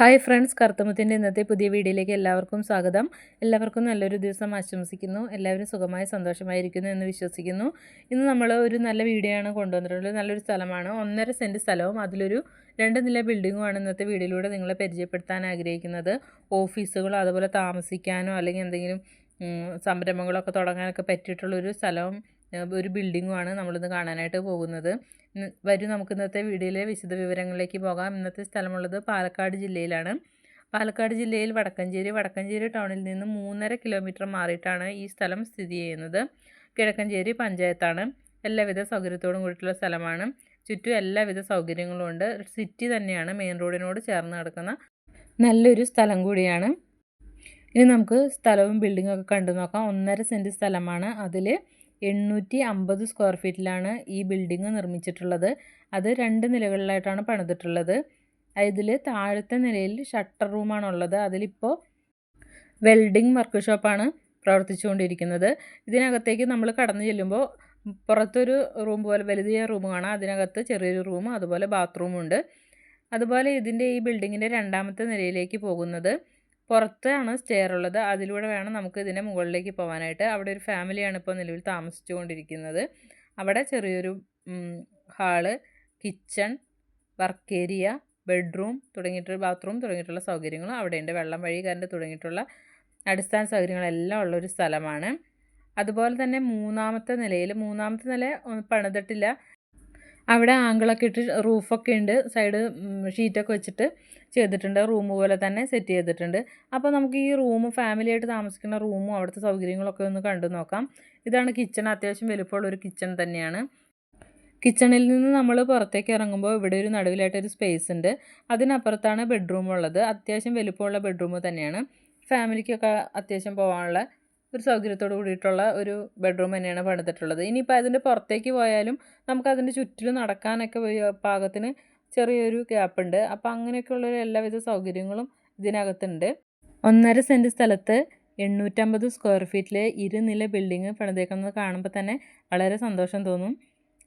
Hi friends കറുത്തമുത്തിന്റെ ഇന്നത്തെ പുതിയ വീഡിയോയിലേക്ക് എല്ലാവർക്കും സ്വാഗതം. എല്ലാവർക്കും നല്ലൊരു ദിവസം ആശംസിക്കുന്നു. എല്ലാവരും സുഖമായി സന്തോഷമായിരിക്കുന്നു എന്ന് വിശ്വസിക്കുന്നു. ഇന്ന് നമ്മൾ ഒരു നല്ല വീഡിയോ ആണ് കൊണ്ടുവന്നിട്ടുള്ളത്. നല്ലൊരു സ്ഥലമാണ്. ഒന്നര സെന്റ് സ്ഥലവും അതിലൊരു രണ്ട് നില ബിൽഡിങ്ങുമാണ് ഇന്നത്തെ വീഡിയോയിലൂടെ നിങ്ങളെ പരിചയപ്പെടുത്താൻ ആഗ്രഹിക്കുന്നത്. ഓഫീസുകളോ അതുപോലെ താമസിക്കാനോ അല്ലെങ്കിൽ എന്തെങ്കിലും സംരംഭങ്ങളൊക്കെ തുടങ്ങാനൊക്കെ പറ്റിയിട്ടുള്ളൊരു സ്ഥലവും ഒരു ബിൽഡിങ്ങുമാണ് നമ്മളിന്ന് കാണാനായിട്ട് പോകുന്നത്. വരും നമുക്ക് ഇന്നത്തെ വീഡിയോയിലെ വിശദ വിവരങ്ങളിലേക്ക് പോകാം. ഇന്നത്തെ സ്ഥലമുള്ളത് പാലക്കാട് ജില്ലയിലാണ്. പാലക്കാട് ജില്ലയിൽ വടക്കഞ്ചേരി വടക്കഞ്ചേരി ടൗണിൽ നിന്ന് മൂന്നര കിലോമീറ്റർ മാറിയിട്ടാണ് ഈ സ്ഥലം സ്ഥിതി ചെയ്യുന്നത്. കിഴക്കഞ്ചേരി പഞ്ചായത്താണ്. എല്ലാവിധ സൗകര്യത്തോടും കൂടിയിട്ടുള്ള സ്ഥലമാണ്. ചുറ്റും എല്ലാവിധ സൗകര്യങ്ങളും ഉണ്ട്. സിറ്റി തന്നെയാണ് മെയിൻ റോഡിനോട് ചേർന്ന് കിടക്കുന്ന നല്ലൊരു സ്ഥലം കൂടിയാണ്. ഇനി നമുക്ക് സ്ഥലവും ബിൽഡിങ്ങും ഒക്കെ കണ്ടു നോക്കാം. ഒന്നര സെന്റ് സ്ഥലമാണ് അതിൽ എണ്ണൂറ്റി അമ്പത് സ്ക്വയർ ഫീറ്റിലാണ് ഈ ബിൽഡിംഗ് നിർമ്മിച്ചിട്ടുള്ളത്. അത് രണ്ട് നിലകളിലായിട്ടാണ് പണിതിട്ടുള്ളത്. ഇതിൽ താഴത്തെ നിലയിൽ ഷട്ടർ റൂമാണ് ഉള്ളത് അതിലിപ്പോൾ വെൽഡിംഗ് വർക്ക് ഷോപ്പാണ് പ്രവർത്തിച്ചുകൊണ്ടിരിക്കുന്നത്. ഇതിനകത്തേക്ക് നമ്മൾ കടന്നു ചെല്ലുമ്പോൾ പുറത്തൊരു റൂം പോലെ വലിയ റൂം കാണാം. അതിനകത്ത് ചെറിയൊരു റൂം അതുപോലെ ബാത്റൂമുണ്ട്. അതുപോലെ ഇതിന്റെ ഈ ബിൽഡിങ്ങിന്റെ രണ്ടാമത്തെ നിലയിലേക്ക് പോകുന്നത് പുറത്താണ് സ്റ്റെയർ ഉള്ളത്. അതിലൂടെ വേണം നമുക്ക് ഇതിന്റെ മുകളിലേക്ക് പോകാനായിട്ട് അവിടെ ഒരു ഫാമിലിയാണ് ഇപ്പോൾ നിലവിൽ താമസിച്ചുകൊണ്ടിരിക്കുന്നത്. അവിടെ ചെറിയൊരു hall kitchen work area bedroom തുടങ്ങിയിട്ടുള്ള ബാത്റൂം തുടങ്ങിയിട്ടുള്ള സൗകര്യങ്ങളും അവിടെയുണ്ട്. വെള്ളം വഴി കറണ്ട് തുടങ്ങിയിട്ടുള്ള അടിസ്ഥാന സൗകര്യങ്ങളെല്ലാം ഉള്ളൊരു സ്ഥലമാണ്. അതുപോലെ തന്നെ മൂന്നാമത്തെ നിലയിൽ മൂന്നാമത്തെ നില പണിതിട്ടില്ല. അവിടെ ആങ്കിളൊക്കെ ഇട്ട് റൂഫൊക്കെ ഉണ്ട്. സൈഡ് ഷീറ്റൊക്കെ വെച്ചിട്ട് ചെയ്തിട്ടുണ്ട്. റൂം പോലെ തന്നെ സെറ്റ് ചെയ്തിട്ടുണ്ട്. അപ്പോൾ നമുക്ക് ഈ റൂം ഫാമിലിയായിട്ട് താമസിക്കുന്ന റൂമും അവിടുത്തെ സൗകര്യങ്ങളൊക്കെ ഒന്ന് കണ്ടു നോക്കാം. ഇതാണ് കിച്ചൺ. അത്യാവശ്യം വലുപ്പമുള്ള ഒരു കിച്ചൺ തന്നെയാണ്. കിച്ചണിൽ നിന്ന് നമ്മൾ പുറത്തേക്ക് ഇറങ്ങുമ്പോൾ ഇവിടെ ഒരു നടുവിലായിട്ടൊരു സ്പേസ് ഉണ്ട്. അതിനപ്പുറത്താണ് ബെഡ്റൂം ഉള്ളത്. അത്യാവശ്യം വലുപ്പമുള്ള ബെഡ്റൂം തന്നെയാണ്. ഫാമിലിക്കൊക്കെ അത്യാവശ്യം പോകാനുള്ള ഒരു സൗകര്യത്തോട് കൂടിയിട്ടുള്ള ഒരു ബെഡ്റൂം തന്നെയാണ് പണിതിട്ടുള്ളത്. ഇനിയിപ്പോൾ അതിന്റെ പുറത്തേക്ക് പോയാലും നമുക്ക് അതിന്റെ ചുറ്റിലും നടക്കാനൊക്കെ പാകത്തിന് ചെറിയൊരു ഗ്യാപ്പുണ്ട് അപ്പോൾ അങ്ങനെയൊക്കെയുള്ള എല്ലാവിധ സൗകര്യങ്ങളും ഇതിനകത്തുണ്ട്. ഒന്നര സെന്റ് സ്ഥലത്ത് എണ്ണൂറ്റമ്പത് സ്ക്വയർ ഫീറ്റിലെ ഇരുനില ബിൽഡിങ് പണിതേക്കുന്നത് കാണുമ്പോൾ തന്നെ വളരെ സന്തോഷം തോന്നും.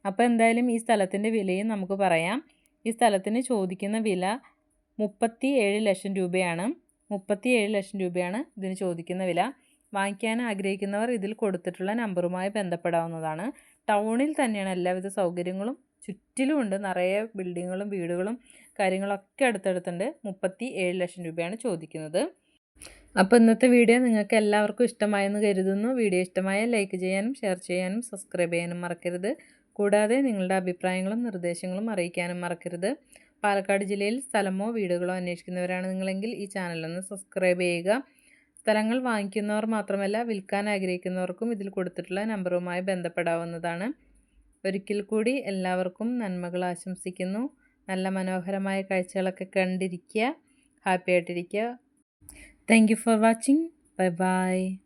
അപ്പോൾ എന്തായാലും ഈ സ്ഥലത്തിന്റെ വിലയും നമുക്ക് പറയാം. ഈ സ്ഥലത്തിന് ചോദിക്കുന്ന വില മുപ്പത്തി ഏഴ് ലക്ഷം രൂപയാണ്. മുപ്പത്തി ഏഴ് ലക്ഷം രൂപയാണ് ഇതിന് ചോദിക്കുന്ന വില. വാങ്ങിക്കാൻ ആഗ്രഹിക്കുന്നവർ ഇതിൽ കൊടുത്തിട്ടുള്ള നമ്പറുമായി ബന്ധപ്പെടാവുന്നതാണ്. ടൗണിൽ തന്നെയാണ് എല്ലാവിധ സൗകര്യങ്ങളും. ചുറ്റിലുമുണ്ട് നിറയെ ബിൽഡിങ്ങുകളും വീടുകളും കാര്യങ്ങളൊക്കെ അടുത്തടുത്തുണ്ട്. മുപ്പത്തി ഏഴ് ലക്ഷം രൂപയാണ് ചോദിക്കുന്നത്. അപ്പോൾ ഇന്നത്തെ വീഡിയോ നിങ്ങൾക്ക് എല്ലാവർക്കും ഇഷ്ടമായെന്ന് കരുതുന്നു. വീഡിയോ ഇഷ്ടമായ ലൈക്ക് ചെയ്യാനും ഷെയർ ചെയ്യാനും സബ്സ്ക്രൈബ് ചെയ്യാനും മറക്കരുത്. കൂടാതെ നിങ്ങളുടെ അഭിപ്രായങ്ങളും നിർദ്ദേശങ്ങളും അറിയിക്കാനും മറക്കരുത്. പാലക്കാട് ജില്ലയിൽ സ്ഥലമോ വീടുകളോ അന്വേഷിക്കുന്നവരാണ് നിങ്ങളെങ്കിൽ ഈ ചാനലൊന്ന് സബ്സ്ക്രൈബ് ചെയ്യുക. സ്ഥലങ്ങൾ വാങ്ങിക്കുന്നവർ മാത്രമല്ല വിൽക്കാൻ ആഗ്രഹിക്കുന്നവർക്കും ഇതിൽ കൊടുത്തിട്ടുള്ള നമ്പറുമായി ബന്ധപ്പെടാവുന്നതാണ്. ഒരിക്കൽ കൂടി എല്ലാവർക്കും നന്മകൾ ആശംസിക്കുന്നു. നല്ല മനോഹരമായ കാഴ്ചകളൊക്കെ കണ്ടിരിക്കുക. ഹാപ്പി ആയിട്ടിരിക്കുക. Thank you for watching bye bye